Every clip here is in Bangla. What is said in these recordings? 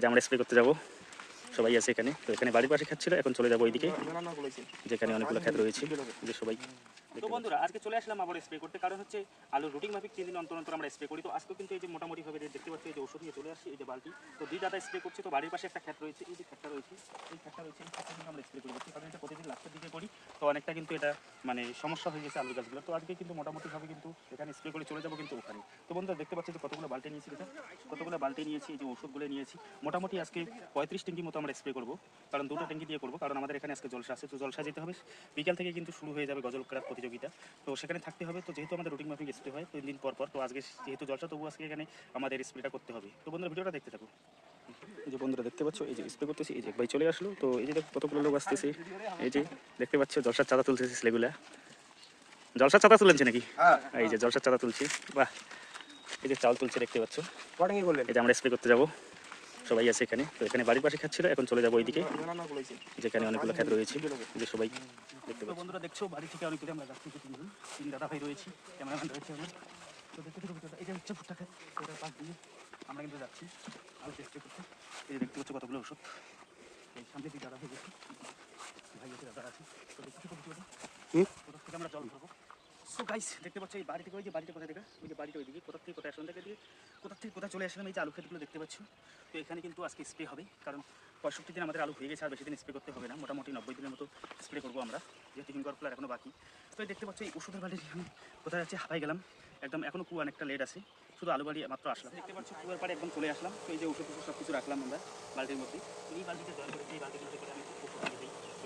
যে আমরা স্প্রে করতে যাব। সবাই আছে এখানে। তো এখানে বাড়ির পাশে খাচ্ছিল এখন চলে যাব ওইদিকে। যেখানে অনেকগুলো খেত রয়েছে। যে সবাই তো বন্ধুরা আজকে চলে আসলাম আবার স্প্রে করতে। কারণ হচ্ছে আলুর রুটিন মাফিক তিন দিন অন্তর অন্তর আমরা স্প্রে করি। তো আজকে কিন্তু এই যে মোটামুটি ভাবে দেখতে পাচ্ছি এই যে ওষুধ নিয়ে চলে আসছি এই যে বালতি। তো দুই দাদা স্প্রে করছি তো বাড়ির পাশে একটা ক্ষেত রয়েছে এই যে ক্ষেতটা রয়েছে এই ক্ষেতটা রয়েছে এই ক্ষেতটা কিন্তু আমরা স্প্রে করে দিচ্ছি। কারণ এটা প্রতিদিন লাস্টের দিকে করি তো অনেকটা কিন্তু এটা মানে সমস্যা হয়ে গেছে আলু গাছগুলো। তো আজকে কিন্তু মোটামুটি ভাবে কিন্তু এখানে স্প্রে করে চলে যাব কিন্তু ওখানে। তো বন্ধুরা দেখতে পাচ্ছি যে কতগুলো বালতি নিয়েছি এটা। কতগুলো বালতি নিয়েছি এই যে ওষুধগুলো নিয়েছি। মোটামুটি আজকে পঁয়ত্রিশ ট্যাঙ্কি মতো আমরা স্প্রে করব। কারণ দুটো ট্যাঙ্কি দিয়ে করব কারণ আমাদের এখানে আজকে জলসা আছে তো জলসা যেতে হবে। বিকাল থেকে কিন্তু শুরু হয়ে যাবে গজল করার প্রতিযোগিতা। তো সেখানে থাকতে হবে। তো যেহেতু আমাদের রুটিন মাফিক স্প্রে হয় তিন দিন পর পর তো আজকে যেহেতু জলসা তবু আজকে এখানে আমাদের স্প্রেটা করতে হবে। তো বন্ধুরা ভিডিওটা দেখতে থাকো এই যে বন্ধুরা দেখতে পাচ্ছ? এই যে স্প্রে করতেছি এই যে ভাই চলে আসলো। তো এই যে দেখো কতগুলো লোক আসতেছে। এই যে দেখতে পাচ্ছ জলসার চাঁদা তুলতেছে ছেলেগুলা। জলসার চাঁদা তুলেছে নাকি? এই যে জলসার চাঁদা তুলছি। বাহ! এই যে চাল তুলছে দেখতে পাচ্ছ। কটা কি করলেন। এই যে আমরা স্প্রে করতে যাব। সবাই আছে এখানে। তো এখানে বাড়ির পাশে খাচ্ছিল এখন চলে যাব ওইদিকে যেখানে অনেকগুলো খেত রয়েছে যে সবাই দেখতে পাচ্ছি। বন্ধুরা দেখছ বাড়ি থেকে অনেক দূরে আমরা যাচ্ছি তিনজন তিন দাদা ভাই রয়েছি ক্যামেরাম্যান রয়েছে আমার। তো দেখতে এটা হচ্ছে ভুট্টা এটার পাশ দিয়ে আমরা কিন্তু যাচ্ছি। আলু চেষ্টা করতে। এই যে দেখতে পাচ্ছ কতগুলো ওষুধ। এই সামনে দিয়ে দাদা ভাই গেছে ভাই আছে দাদা আছে। তো দেখতে আমরা জল খাব? সো গাইস দেখতে পাচ্ছ, এই বাড়ি থেকে ওই যে বাড়িটা কোথায় দেখা? ওই যে বাড়িটা ওইদিকে কোথা থেকে কোথায় আসলাম থেকে দিয়ে কোথা থেকে কোথায় চলে আসলাম, এই যে আলু ক্ষেতগুলো দেখতে পাচ্ছ। তো এখানে কিন্তু আজকে স্প্রে হবে, কারণ পঁয়ষট্টি দিন আমাদের আলু হয়ে গেছে, আর বেশি দিন স্প্রে করতে হবে না। মোটামুটি নব্বই দিনের মতো স্প্রে করব আমরা, যেহেতু হিমঘর খোলার এখনও বাকি। তো দেখতে পাচ্ছ, এই ওষুধের বাড়ি আমি কোথায় যাচ্ছি, হাঁপাই গেলাম। একদম এখনও কুয়া অনেকটা লেট আছে, শুধু আলু বাড়ি মাত্র আসলাম। দেখতে পাচ্ছ, কুয়ার পাড়ে একদম চলে আসলাম। তো এই যে ওষুধ সব কিছু রাখলাম আমরা, বালতির মধ্যে। এই বালতিতে জল করে এই বালতিগুলোতে করে আমি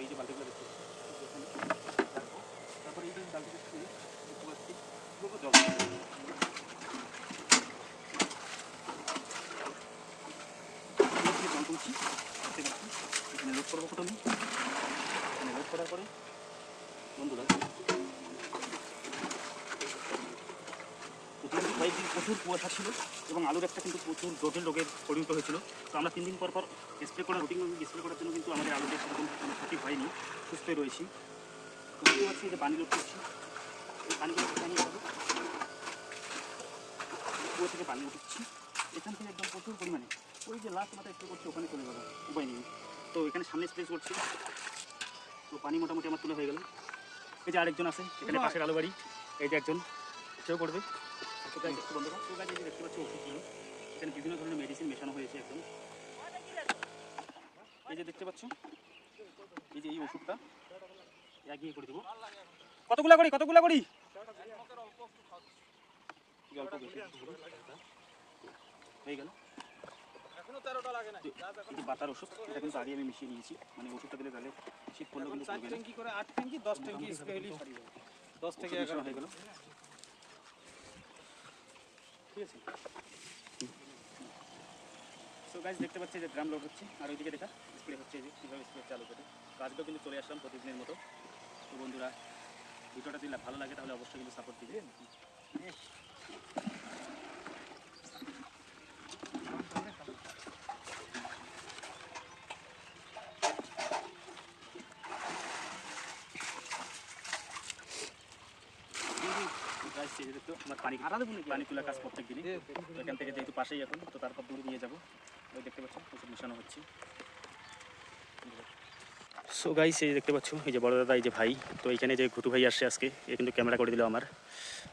এই যে বালতিগুলো দেখতে। এখানে করব প্রথমে। কয়েকদিন প্রচুর কুয়াশা ছিল এবং আলুর একটা কিন্তু প্রচুর জটিল রোগের পরিণত হয়েছিল। তো আমরা তিন দিন পর পর স্প্রে করা রুটিন স্প্রে করার জন্য কিন্তু আমাদের আলুতে সেরকম কোনো ক্ষতি হয়নি। সুস্থই রয়েছি। বুঝতে পারছি যে পানি লোড করছি এই পানিগুলো কোথায় নিয়ে যাবে কুয়ো থেকে পানি উঠছি। এখান থেকে একদম প্রচুর পরিমাণে। ওই যে লাস্ট মাথায় স্প্রে করছি ওখানে চলে যাব উপায় নেই। তো এখানে সামনে স্প্রে করছি। তো পানি মোটামুটি আমার তুলে হয়ে গেল। এই যে আরেকজন আছে এখানে পাশের আলু বাড়ি এই যে একজন সেও করবে। একটু তো গাছ দেখতে পাচ্ছি ওষুধগুলো এখানে বিভিন্ন ধরনের মেডিসিন মেশানো হয়েছে একদম। এই যে দেখতে পাচ্ছ এই যে এই ওষুধটা। এগিয়ে করে দেবো। কতগুলা করি কতগুলা করি। হয়ে গেল। বাতার ওষুধ এটা কিন্তু আগে আমি মিশিয়ে নিয়েছি। মানে ওষুধটা দিলে তাহলে শীত কিন্তু। ট্যাঙ্কি করে আট ট্যাঙ্কি দশ ট্যাঙ্কি দশ থেকে এগারো হয়ে গেল। ঠিক আছে। গাছ দেখতে পাচ্ছি যে ড্রাম লোড হচ্ছে। আর ওইদিকে দেখা স্প্রে হচ্ছে যে কীভাবে স্প্রে চালু করে। কাজটাও কিন্তু চলে আসলাম প্রতিদিনের মতো। তো বন্ধুরা, ভিডিওটা দিলে ভালো লাগে তাহলে অবশ্যই কিন্তু সাপোর্ট দিবে। গাছ এই যে দেখতো আমার পানি পানি কাজ প্রত্যেক দিনই তো এখান থেকে যেহেতু পাশেই এখন, তো তারপর দূরে নিয়ে যাব। দেখতে পাচ্ছ ওষুধ মেশানো হচ্ছে। সো গাইস এই দেখতে পাচ্ছ, এই যে বড় দাদা, এই যে ভাই, তো এখানে যে ঘুটু ভাই আসছে আজকে, এ কিন্তু ক্যামেরা করে দিল আমার।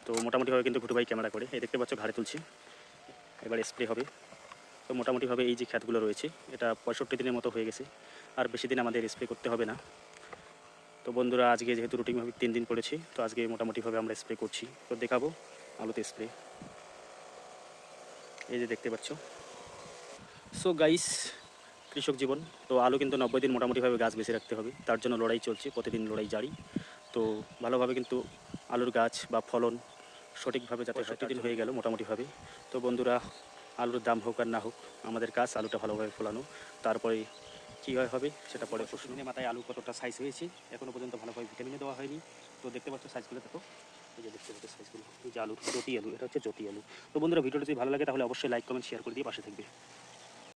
তো মোটামুটিভাবে কিন্তু ঘুটু ভাই ক্যামেরা করে। এই দেখতে পাচ্ছ, ঘাড়ে তুলছি। এবার স্প্রে হবে। তো মোটামুটিভাবে এই যে খ্যাতগুলো রয়েছে, এটা পঁয়ষট্টি দিনের মতো হয়ে গেছে। আর বেশি দিন আমাদের স্প্রে করতে হবে না। তো বন্ধুরা, আজকে যেহেতু রুটিনভাবে তিন দিন পড়েছি, তো আজকে মোটামুটিভাবে আমরা স্প্রে করছি। তো দেখাবো আলুতে স্প্রে এই যে দেখতে পাচ্ছ। সো গাইস কৃষক জীবন। তো আলু কিন্তু নব্বই দিন মোটামুটিভাবে গাছ বেঁচে রাখতে হবে। তার জন্য লড়াই চলছে প্রতিদিন লড়াই জারি। তো ভালোভাবে কিন্তু আলুর গাছ বা ফলন সঠিকভাবে যাতে সত্যি দিন হয়ে গেল মোটামুটিভাবে। তো বন্ধুরা আলুর দাম হোক আর না হোক আমাদের কাজ আলুটা ভালোভাবে ফলানো। তারপরে কী হয় হবে সেটা পরে প্রশ্ন। মাথায় আলু কতটা সাইজ হয়েছে এখনও পর্যন্ত ভালোভাবে ভিটামিনে দেওয়া হয়নি। তো দেখতে পাচ্ছ সাইজগুলো দেখো। এই যে দেখতে পাচ্ছ সাইজগুলো এই যে আলু জটি আলু এটা হচ্ছে জটি আলু। তো বন্ধুরা ভিডিওটা যদি ভালো লাগে তাহলে অবশ্যই লাইক কমেন্ট শেয়ার করে দিয়ে পাশে থাকবে।